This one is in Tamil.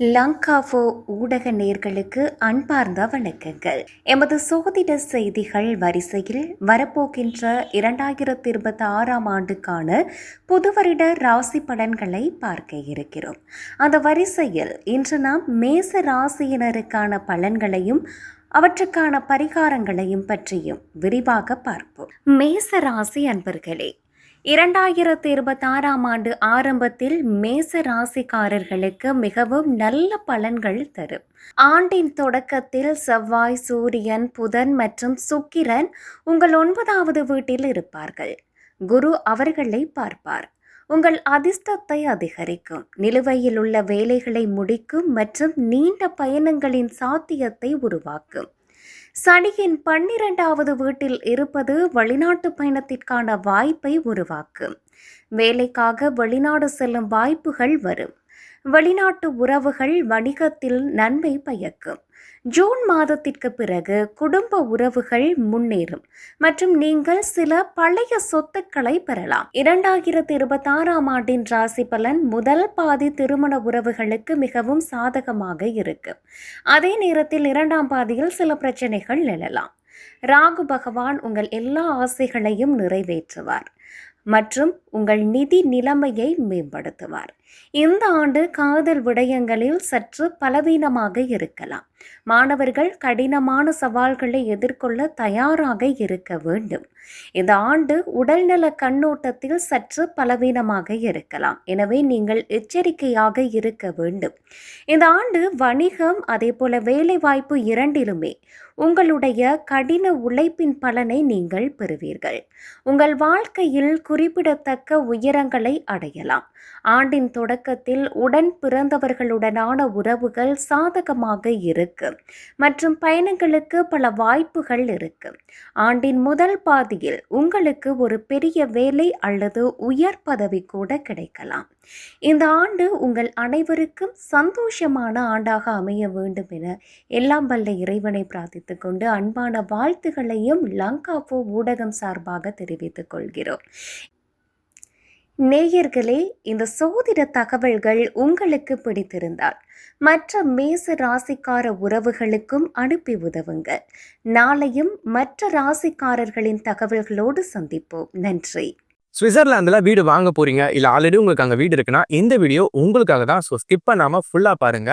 லங்காவோ ஊடக நேர்களுக்கு அன்பார்ந்த வணக்கங்கள். எமது சோதிட செய்திகள் வரிசையில் வரப்போகின்ற இரண்டாயிரத்தி இருபத்தி ஆறாம் ஆண்டுக்கான புதுவருட ராசி பலன்களை பார்க்க இருக்கிறோம். அந்த வரிசையில் இன்று நாம் மேச ராசியினருக்கான பலன்களையும் அவற்றுக்கான பரிகாரங்களையும் பற்றியும் விரிவாக பார்ப்போம். மேச ராசி அன்பர்களே இரண்டாயிரத்தி இருபத்தாறாம் ஆண்டு ஆரம்பத்தில் மேச ராசிக்காரர்களுக்கு மிகவும் நல்ல பலன்கள் தரும். ஆண்டின் தொடக்கத்தில் செவ்வாய் சூரியன் புதன் மற்றும் சுக்கிரன் உங்கள் ஒன்பதாவது வீட்டில் இருப்பார்கள். குரு அவர்களை பார்ப்பார். உங்கள் அதிர்ஷ்டத்தை அதிகரிக்கும். நிலுவையில் உள்ள வேலைகளை முடிக்கும் மற்றும் நீண்ட பயணங்களின் சாத்தியத்தை உருவாக்கும். சனியின் பன்னிரண்டாவது வீட்டில் இருப்பது வெளிநாட்டு பயணத்திற்கான வாய்ப்பை உருவாக்கும் வேலைக்காக வெளிநாடு செல்லும் வாய்ப்புகள் வரும். வெளிநாட்டு உறவுகள் வணிகத்தில் நன்மை பயக்கும். ஜூன் மாதத்திற்கு பிறகு குடும்ப உறவுகள் முன்னேறும் மற்றும் நீங்கள் சில பழைய சொத்துக்களை பெறலாம். இரண்டாயிரத்தி இருபத்தாறாம் ஆண்டின் ராசி பலன் முதல் பாதி திருமண உறவுகளுக்கு மிகவும் சாதகமாக இருக்கும் அதே நேரத்தில் இரண்டாம் பாதியில் சில பிரச்சனைகள் எழலாம் ராகு பகவான் உங்கள் எல்லா ஆசைகளையும் நிறைவேற்றுவார் மற்றும் உங்கள் நிதி நிலைமையை மேம்படுத்துவார். இந்த ஆண்டு காதல் விடயங்களில் சற்று பலவீனமாக இருக்கலாம். மாணவர்கள் கடினமான சவால்களை எதிர்கொள்ள தயாராக இருக்க வேண்டும். இந்த ஆண்டு உடல்நல கண்ணோட்டத்தில் சற்று பலவீனமாக இருக்கலாம். எனவே நீங்கள் எச்சரிக்கையாக இருக்க வேண்டும். இந்த ஆண்டு வணிகம் அதே போல வேலைவாய்ப்பு இரண்டிலுமே உங்களுடைய கடின உழைப்பின் பலனை நீங்கள் பெறுவீர்கள். உங்கள் வாழ்க்கையில் குறிப்பிடத்தக்க உயரங்களை அடையலாம். ஆண்டின் தொடக்கத்தில் உடன் பிறந்தவர்களுடனான உறவுகள் சாதகமாக இருக்கு. மற்றும் பயணங்களுக்கு பல வாய்ப்புகள் இருக்கு. ஆண்டின் முதல் பாதியில் உங்களுக்கு ஒரு பெரிய வேலை அல்லது உயர் பதவி கூட கிடைக்கலாம். இந்த ஆண்டு உங்கள் அனைவருக்கும் சந்தோஷமான ஆண்டாக அமைய வேண்டும் என எல்லாம் வல்ல இறைவனை பிரார்த்தித்துக் கொண்டு அன்பான வாழ்த்துகளையும் லங்காபோ ஊடகம் சார்பாக தெரிவித்துக் கொள்கிறோம். நேயர்களே இந்த சோதிட தகவல்கள் உங்களுக்கு பிடித்திருந்தால் மற்ற மேச ராசிக்கார உறவுகளுக்கும் அனுப்பி உதவுங்கள். நாளையும் மற்ற ராசிக்காரர்களின் தகவல்களோடு சந்திப்போம். நன்றி. சுவிட்சர்லாந்தில் வீடு வாங்க போறீங்க இல்லை ஆல்ரெடி உங்களுக்கு அங்கே வீடு இருக்குன்னா இந்த வீடியோ உங்களுக்காக தான் ஸோ ஸ்கிப் பண்ணாமல் ஃபுல்லாக பாருங்க.